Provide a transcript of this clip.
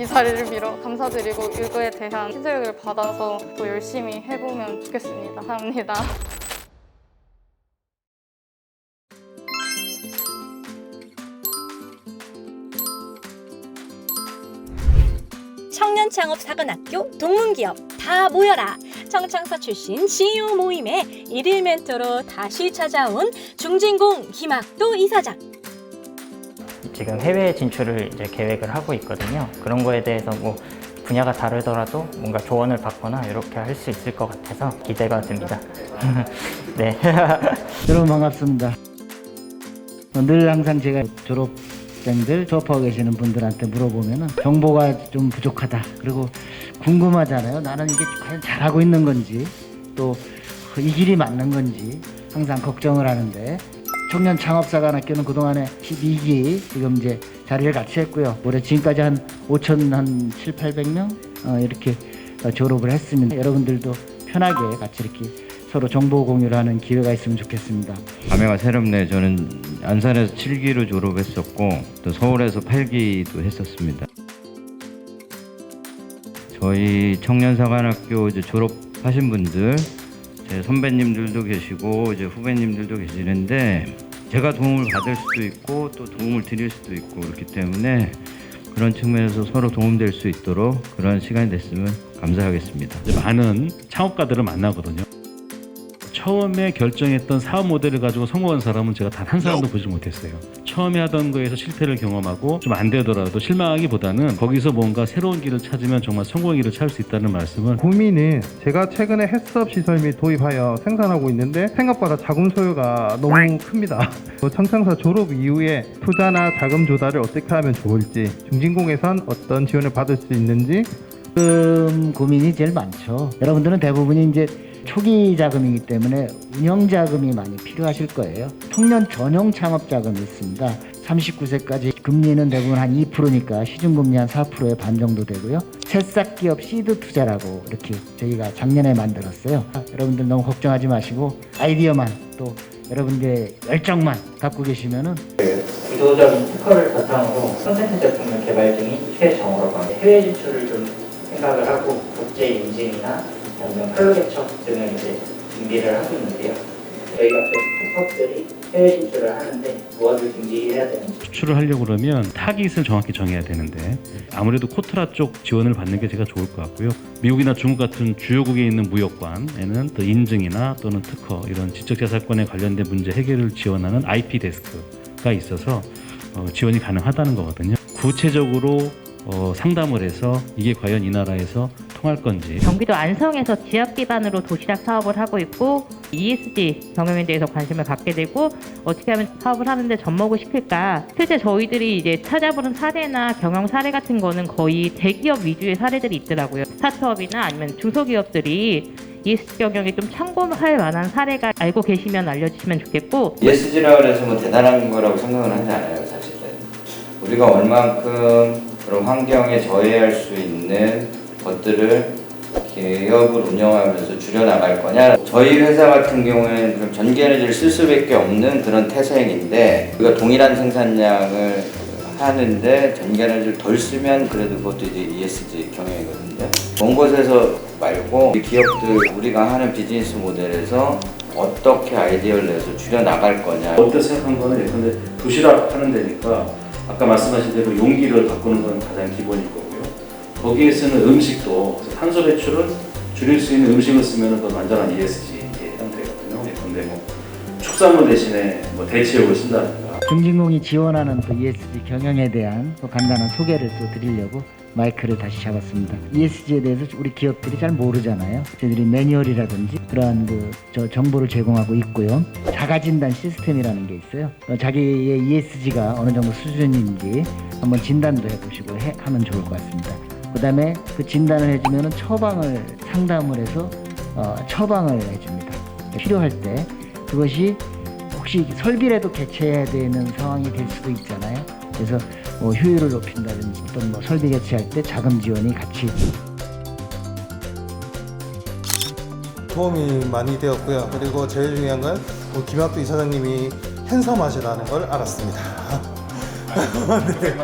이 자리를 빌어 감사드리고 이거에 대한 피드백을 받아서 또 열심히 해보면 좋겠습니다. 감사합니다. 청년 창업 사관학교 동문기업 다 모여라 청창사 출신 CEO 모임의 일일 멘토로 다시 찾아온 중진공 김학도 이사장 지금 해외 진출을 이제 계획을 하고 있거든요. 그런 거에 대해서 뭐 분야가 다르더라도 뭔가 조언을 받거나 이렇게 할 수 있을 것 같아서 기대가 됩니다. 네. 여러분 반갑습니다. 어, 늘 항상 제가 졸업생들 졸업하고 계시는 분들한테 물어보면 정보가 좀 부족하다. 그리고 궁금하잖아요. 나는 이게 과연 잘하고 있는 건지 또 이 길이 맞는 건지 항상 걱정을 하는데 청년 창업사관학교는 그동안에 12기 지금 이제 자리를 같이 했고요. 올해 지금까지 한 5천 한 7, 800명 어, 이렇게 어, 졸업을 했습니다. 여러분들도 편하게 같이 이렇게 서로 정보 공유를 하는 기회가 있으면 좋겠습니다. 감회가 새롭네. 저는 안산에서 7기로 졸업했었고 또 서울에서 8기도 했었습니다. 저희 청년사관학교 졸업하신 분들 제 선배님들도 계시고 이제 후배님들도 계시는데 제가 도움을 받을 수도 있고 또 도움을 드릴 수도 있고 그렇기 때문에 그런 측면에서 서로 도움될 수 있도록 그런 시간이 됐으면 감사하겠습니다. 많은 창업가들을 만나거든요. 처음에 결정했던 사업 모델을 가지고 성공한 사람은 제가 단 한 사람도 보지 못했어요. 처음에 하던 거에서 실패를 경험하고 좀 안 되더라도 실망하기보다는 거기서 뭔가 새로운 길을 찾으면 정말 성공의 길을 찾을 수 있다는 말씀을 고민은 제가 최근에 햇섭 시설 및 도입하여 생산하고 있는데 생각보다 자금 소요가 너무 큽니다. 또 청창사 졸업 이후에 투자나 자금 조달을 어떻게 하면 좋을지 중진공에선 어떤 지원을 받을 수 있는지 지금 고민이 제일 많죠. 여러분들은 대부분이 이제 초기 자금이기 때문에 운영 자금이 많이 필요하실 거예요. 청년 전용 창업 자금이 있습니다. 39세까지 금리는 대부분 한 2%니까 시중 금리 한 4%의 반 정도 되고요. 새싹 기업 시드 투자라고 이렇게 저희가 작년에 만들었어요. 여러분들 너무 걱정하지 마시고 아이디어만 또 여러분들의 열정만 갖고 계시면은 구도적인 특허를 바탕으로 콘텐츠 제품을 개발 중인 최정호라고 합니다. 해외 진출을 좀 생각을 하고 국제 인증이나 아니면 클로 개척 등을 이제 준비를 하고 있는데요. 저희가 그 스타트업들이 해외 진출을 하는데 무엇을 준비해야 되는지 수출을 하려고 그러면 타깃을 정확히 정해야 되는데 아무래도 코트라 쪽 지원을 받는 게 제가 좋을 것 같고요. 미국이나 중국 같은 주요국에 있는 무역관에는 또 인증이나 또는 특허 이런 지적재산권에 관련된 문제 해결을 지원하는 IP 데스크가 있어서 어, 지원이 가능하다는 거거든요. 구체적으로 어, 상담을 해서 이게 과연 이 나라에서 통할 건지. 경기도 안성에서 지역 기반으로 도시락 사업을 하고 있고 ESG 경영에 대해서 관심을 갖게 되고 어떻게 하면 사업을 하는데 접목을 시킬까. 실제 저희들이 이제 찾아보는 사례나 경영 사례 같은 거는 거의 대기업 위주의 사례들이 있더라고요. 스타트업이나 아니면 중소기업들이 ESG 경영에 좀 참고할 만한 사례가 알고 계시면 알려주시면 좋겠고. ESG라고 해서 뭐 대단한 거라고 생각은 하지 않아요, 사실은. 우리가 얼만큼 그런 환경에 저해할 수 있는 것들을 기업을 운영하면서 줄여나갈 거냐. 저희 회사 같은 경우에는 좀 전기에너지를 쓸 수밖에 없는 그런 태생인데 우리가 동일한 생산량을 하는데 전기에너지를 덜 쓰면 그래도 그것도 이제 ESG 경영이거든요. 먼 곳에서 말고 기업들 우리가 하는 비즈니스 모델에서 어떻게 아이디어를 내서 줄여나갈 거냐. 어때 생각한 거는 예컨대 도시락 하는 데니까 아까 말씀하신 대로 용기를 바꾸는 건 가장 기본일 거고요. 거기에 쓰는 음식도 탄소 배출을 줄일 수 있는 음식을 쓰면 더 완전한 ESG 형태거든요. 예컨대 뭐 축산물 대신에 뭐 대체육을 쓴다든가 중진공이 지원하는 또 ESG 경영에 대한 또 간단한 소개를 또 드리려고 마이크를 다시 잡았습니다. ESG에 대해서 우리 기업들이 잘 모르잖아요. 저희들이 매뉴얼이라든지 그러한 그저 정보를 제공하고 있고요. 자가 진단 시스템이라는 게 있어요. 어, 자기의 ESG가 어느 정도 수준인지 한번 진단도 해보시고 해, 하면 좋을 것 같습니다. 그다음에 그 진단을 해주면은 처방을 상담을 해서 어, 처방을 해줍니다. 필요할 때 그것이 혹시 설비라도 개최해야 되는 상황이 될 수도 있잖아요. 그래서 뭐 효율을 높인다든지 또는 뭐 설비 개최할 때 자금 지원이 같이 도움이 많이 되었고요. 그리고 제일 중요한 건 뭐 김학도 이사장님이 핸섬하시라는 걸 알았습니다. 네.